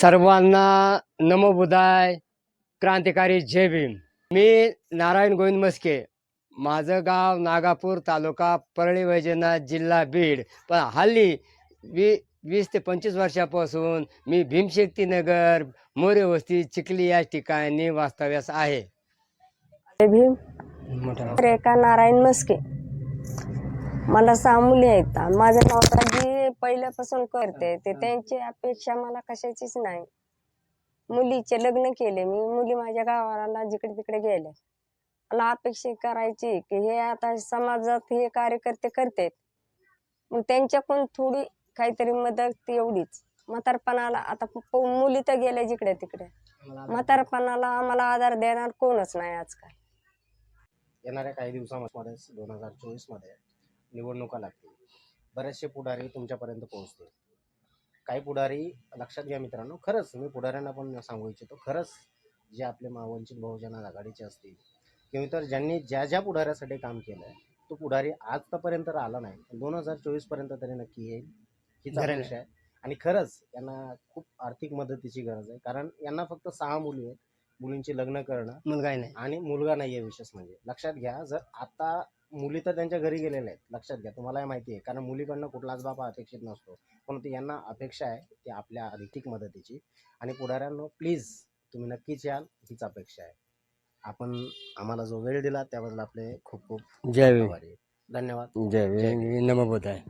सर्वांना नमोबुदाय क्रांतिकारी जय भीम. मी नारायण गोविंद मस्के माझं गाव नागापूर तालुका परळी वैजनाथ जिल्हा बीड. पण हल्ली वी वीस ते पंचवीस वर्षापासून मी भीमशक्तीनगर मोरे वस्ती चिखली या ठिकाणी वास्तव्यास आहे. जय भीम. रेखा नारायण मस्के मला सहा मुली आहेत. आणि माझं नवरा जी पहिल्यापासून करते. ते त्यांची अपेक्षा मला कशाचीच नाही. मुलीचे लग्न केले. मी मुली माझ्या गावाला जिकडे तिकडे गेल्या मला अपेक्षा करायची की हे आता समाजात हे कार्यकर्ते करतेत. मग त्यांच्याकडून थोडी काहीतरी मदत एवढीच म्हातारपणाला आता प- मुली तर गेल्या जिकडे तिकडे. म्हातारपणाला आम्हाला आधार देणार कोणच नाही आजकाल. येणाऱ्या काही दिवसामध्ये दोन हजार चोवीसमध्ये. निवडणुका लागतील. बरेचसे पुढारी तुमच्यापर्यंत पोहोचतील. काही पुढारी लक्षात घ्या मित्रांनो खरंच मी पुढाऱ्यांना पण सांगू इच्छितो खरंच जे आपले मा वंचित बहुजन आघाडीचे असतील किंवा इतर ज्यांनी ज्या ज्या पुढाऱ्यासाठी काम केलं आहे तो पुढारी आजपर्यंत आला नाही. दोन हजार चोवीसपर्यंत तरी नक्की येईल खरं अपेक्षा आहे. आणि खरंच यांना खूप आर्थिक मदतीची गरज आहे कारण यांना फक्त सहा मुली आहेत मुलींची लग्न करणं मुलगा नाही. आणि मुलगा नाहीये विशेष म्हणजे. लक्षात घ्या जर आता मुली तर त्यांच्या घरी गेलेल्या आहेत लक्षात घ्या तुम्हाला माहिती आहे. कारण मुलीकडनं कुठलाच बाप अपेक्षित नसतो. परंतु यांना अपेक्षा आहे ती आपल्या आर्थिक मदतीची. आणि पुढाऱ्यांनो प्लीज तुम्ही नक्कीच याल हीच अपेक्षा आहे. आपण आम्हाला जो वेळ दिला त्याबद्दल आपले खूप खूप जय आभारी आहे. धन्यवाद. जय भीम. नमोबुदाय